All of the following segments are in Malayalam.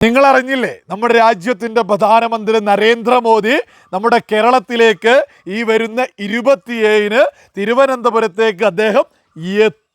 നിങ്ങൾ അറിഞ്ഞില്ലേ നമ്മുടെ രാജ്യത്തിന്റെ പ്രധാനമന്ത്രി നരേന്ദ്രമോദി നമ്മുടെ കേരളത്തിലേക്ക് ഈ വരുന്ന ഇരുപത്തിയേഴിന് തിരുവനന്തപുരത്തേക്ക് അദ്ദേഹം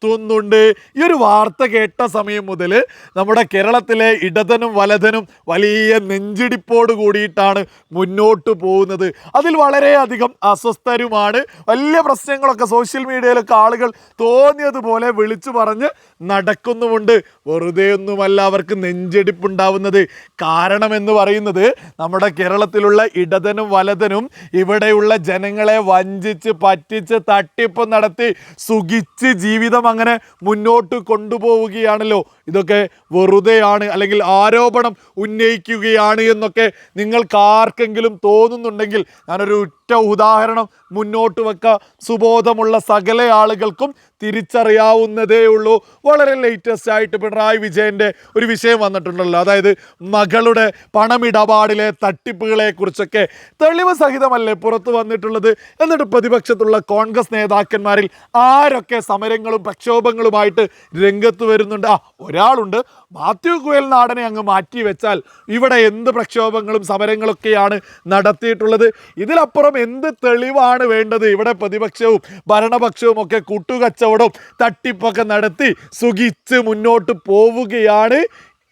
എത്തുന്നുണ്ട് ഈ ഒരു വാർത്ത കേട്ട സമയം മുതൽ നമ്മുടെ കേരളത്തിലെ ഇടതനും വലതനും വലിയ നെഞ്ചിടിപ്പോട് കൂടിയിട്ടാണ് മുന്നോട്ട് പോകുന്നത്. അതിൽ വളരെയധികം അസ്വസ്ഥരുമാണ്. വലിയ പ്രശ്നങ്ങളൊക്കെ സോഷ്യൽ മീഡിയയിലൊക്കെ ആളുകൾ തോന്നിയതുപോലെ വിളിച്ചു പറഞ്ഞ് നടക്കുന്നുമുണ്ട്. വെറുതെ ഒന്നുമല്ല അവർക്ക് നെഞ്ചെടിപ്പുണ്ടാവുന്നത്. കാരണം എന്ന് പറയുന്നത് നമ്മുടെ കേരളത്തിലുള്ള ഇടതനും വലതനും ഇവിടെയുള്ള ജനങ്ങളെ വഞ്ചിച്ച് പറ്റിച്ച് തട്ടിപ്പ് നടത്തി സുഖിച്ച് ജീവിതം അങ്ങനെ മുന്നോട്ട് കൊണ്ടുപോവുകയാണല്ലോ. ഇതൊക്കെ വെറുതെയാണ് അല്ലെങ്കിൽ ആരോപണം ഉന്നയിക്കുകയാണ് എന്നൊക്കെ നിങ്ങൾക്ക് ആർക്കെങ്കിലും തോന്നുന്നുണ്ടെങ്കിൽ ഞാനൊരു ഒറ്റ ഉദാഹരണം മുന്നോട്ട് വെക്കുക സുബോധമുള്ള സകല ആളുകൾക്കും തിരിച്ചറിയാവുന്നതേ ഉള്ളൂ. വളരെ ലേറ്റസ്റ്റ് ആയിട്ട് പിണറായി വിജയന്റെ ഒരു വിഷയം വന്നിട്ടുണ്ടല്ലോ. അതായത് മകളുടെ പണമിടപാടിലെ തട്ടിപ്പുകളെ കുറിച്ചൊക്കെ തെളിവ് സഹിതമല്ലേ പുറത്തു വന്നിട്ടുള്ളത്? എന്നിട്ട് പ്രതിപക്ഷത്തുള്ള കോൺഗ്രസ് നേതാക്കന്മാരിൽ ആരൊക്കെ സമരങ്ങളും പ്രക്ഷോഭങ്ങളുമായിട്ട് രംഗത്ത് വരുന്നുണ്ട്? ആ ഒരാളുണ്ട്. മാത്യു കുയൽ നാടനെ അങ്ങ് മാറ്റി വെച്ചാൽ ഇവിടെ എന്ത് പ്രക്ഷോഭങ്ങളും സമരങ്ങളൊക്കെയാണ് നടത്തിയിട്ടുള്ളത്. ഇതിലപ്പുറം എന്ത് തെളിവാണ് വേണ്ടത്? ഇവിടെ പ്രതിപക്ഷവും ഭരണപക്ഷവും ഒക്കെ കൂട്ടുകച്ചവടവും തട്ടിപ്പൊക്കെ നടത്തി സുഖിച്ച് മുന്നോട്ട് പോവുകയാണ്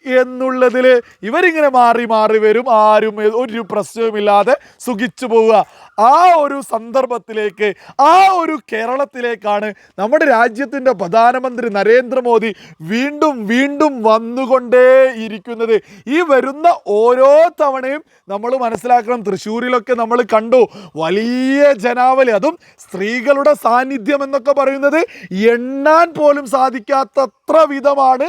എന്നുള്ളതിൽ ഇവരിങ്ങനെ മാറി മാറി വരും. ആരും ഒരു പ്രശ്നവുമില്ലാതെ സുഖിച്ചു പോവുക. ആ ഒരു സന്ദർഭത്തിലേക്ക് ആ ഒരു കേരളത്തിലേക്കാണ് നമ്മുടെ രാജ്യത്തിന്റെ പ്രധാനമന്ത്രി നരേന്ദ്രമോദി വീണ്ടും വീണ്ടും വന്നുകൊണ്ടേ ഇരിക്കുന്നത്. ഈ വരുന്ന ഓരോ തവണയും നമ്മൾ മനസ്സിലാക്കണം തൃശ്ശൂരിലൊക്കെ നമ്മൾ കണ്ടു വലിയ ജനാവലി. അതും സ്ത്രീകളുടെ സാന്നിധ്യം എന്നൊക്കെ പറയുന്നത് എണ്ണാൻ പോലും സാധിക്കാത്തത്ര വിധമാണ്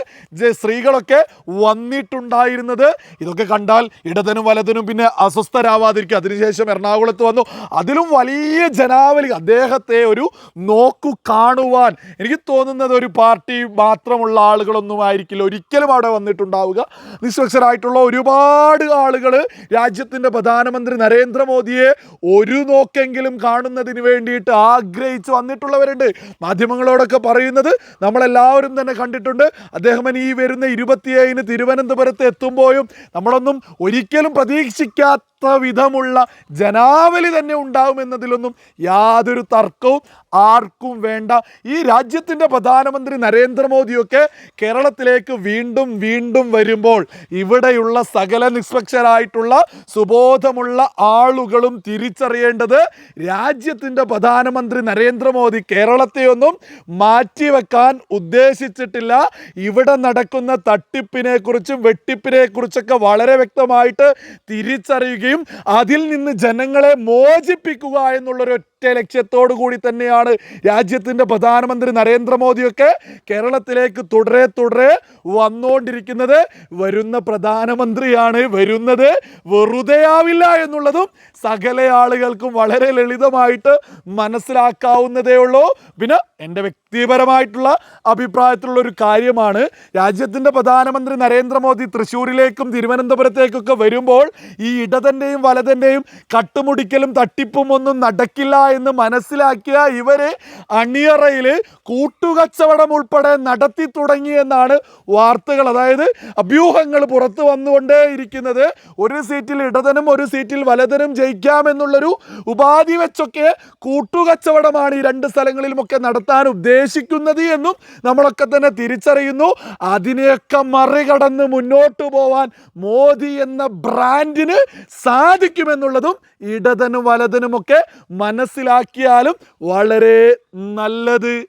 സ്ത്രീകളൊക്കെ വന്നിട്ടുണ്ടായിരുന്നത്. ഇതൊക്കെ കണ്ടാൽ ഇടതനും വലതനും പിന്നെ അസ്വസ്ഥരാവാതിരിക്കും. അതിനുശേഷം എറണാകുളത്ത് വന്നു. അതിലും വലിയ ജനാവലി അദ്ദേഹത്തെ ഒരു നോക്കു കാണുവാൻ. എനിക്ക് തോന്നുന്നത് ഒരു പാർട്ടി മാത്രമുള്ള ആളുകളൊന്നും ആയിരിക്കില്ല ഒരിക്കലും അവിടെ വന്നിട്ടുണ്ടാവുക. നിഷ്പക്ഷരായിട്ടുള്ള ഒരുപാട് ആളുകൾ രാജ്യത്തിന്റെ പ്രധാനമന്ത്രി നരേന്ദ്രമോദിയെ ഒരു നോക്കെങ്കിലും കാണുന്നതിന് വേണ്ടിയിട്ട് ആഗ്രഹിച്ച് വന്നിട്ടുള്ളവരുണ്ട്. മാധ്യമങ്ങളോടൊക്കെ പറയുന്നത് നമ്മളെല്ലാവരും തന്നെ കണ്ടിട്ടുണ്ട്. അദ്ദേഹം ഈ വരുന്ന ഇരുപത്തിയേഴിന് തിരുവനന്തപുരത്ത് എത്തുമ്പോഴും നമ്മളൊന്നും ഒരിക്കലും പ്രതീക്ഷിക്കാത്ത വിധമുള്ള ജനാവലി തന്നെ ഉണ്ടാവുമെന്നതിലൊന്നും യാതൊരു തർക്കവും ആർക്കും വേണ്ട. ഈ രാജ്യത്തിന്റെ പ്രധാനമന്ത്രി നരേന്ദ്രമോദിയൊക്കെ കേരളത്തിലേക്ക് വീണ്ടും വീണ്ടും വരുമ്പോൾ ഇവിടെയുള്ള സകല നിഷ്പക്ഷരായിട്ടുള്ള സുബോധമുള്ള ആളുകളും തിരിച്ചറിയേണ്ടത് രാജ്യത്തിന്റെ പ്രധാനമന്ത്രി നരേന്ദ്രമോദി കേരളത്തെയൊന്നും മാറ്റിവെക്കാൻ ഉദ്ദേശിച്ചിട്ടില്ല. ഇവിടെ നടക്കുന്ന തട്ടിപ്പിനെക്കുറിച്ചും വെട്ടിപ്പിനെക്കുറിച്ചൊക്കെ വെട്ടിപ്പിനെ കുറിച്ചൊക്കെ വളരെ വ്യക്തമായിട്ട് തിരിച്ചറിയുകയും അതിൽ നിന്ന് ജനങ്ങളെ മോചിപ്പിക്കുക എന്നുള്ളൊരു ഒറ്റ ലക്ഷ്യത്തോടു കൂടി തന്നെയാണ് രാജ്യത്തിന്റെ പ്രധാനമന്ത്രി നരേന്ദ്രമോദിയൊക്കെ കേരളത്തിലേക്ക് തുടരെ തുടരെ വന്നുകൊണ്ടിരിക്കുന്നത്. വരുന്ന പ്രധാനമന്ത്രിയാണ് വരുന്നത്. വെറുതെ ആവില്ല എന്നുള്ളതും സകല ആളുകൾക്കും വളരെ ലളിതമായിട്ട് മനസ്സിലാക്കാവുന്നതേ ഉള്ളൂ. പിന്നെ എന്റെ വ്യക്തിപരമായിട്ടുള്ള അഭിപ്രായത്തിലുള്ള ഒരു കാര്യമാണ് രാജ്യത്തിന്റെ പ്രധാനമന്ത്രി നരേന്ദ്രമോദി തൃശ്ശൂരിലേക്കും തിരുവനന്തപുരത്തേക്കൊക്കെ വരുമ്പോൾ ഈ ഇടതന്റെയും വലതന്റെയും കട്ടുമുടിക്കലും തട്ടിപ്പും ഒന്നും നടക്കില്ല എന്ന് മനസ്സിലാക്കിയ ഇവർ അണിയറയിൽ കൂട്ടുകച്ചവടം ഉൾപ്പെടെ നടത്തി തുടങ്ങിയെന്നാണ് വാർത്തകൾ. അതായത് അഭ്യൂഹങ്ങൾ പുറത്തു വന്നുകൊണ്ടേ ഇരിക്കുന്നത്. ഒരു സീറ്റിൽ ഇടതനും ഒരു സീറ്റിൽ വലതനും ജയിക്കാമെന്നുള്ളൊരു ഉപാധി വെച്ചൊക്കെ കൂട്ടുകച്ചവടമാണ് ഈ രണ്ട് സ്ഥലങ്ങളിലുമൊക്കെ നടത്താൻ ഉദ്ദേശിക്കുന്നത് എന്നും നമ്മളൊക്കെ തന്നെ തിരിച്ചറിയുന്നു. അതിനെയൊക്കെ മറികടന്ന് മുന്നോട്ട് പോവാൻ മോദി എന്ന ബ്രാൻഡിന് സാധിക്കുമെന്നുള്ളതും ഇടതനും വലതനുമൊക്കെ മനസ്സിലാക്കിയാലും വളരെ നല്ലത്.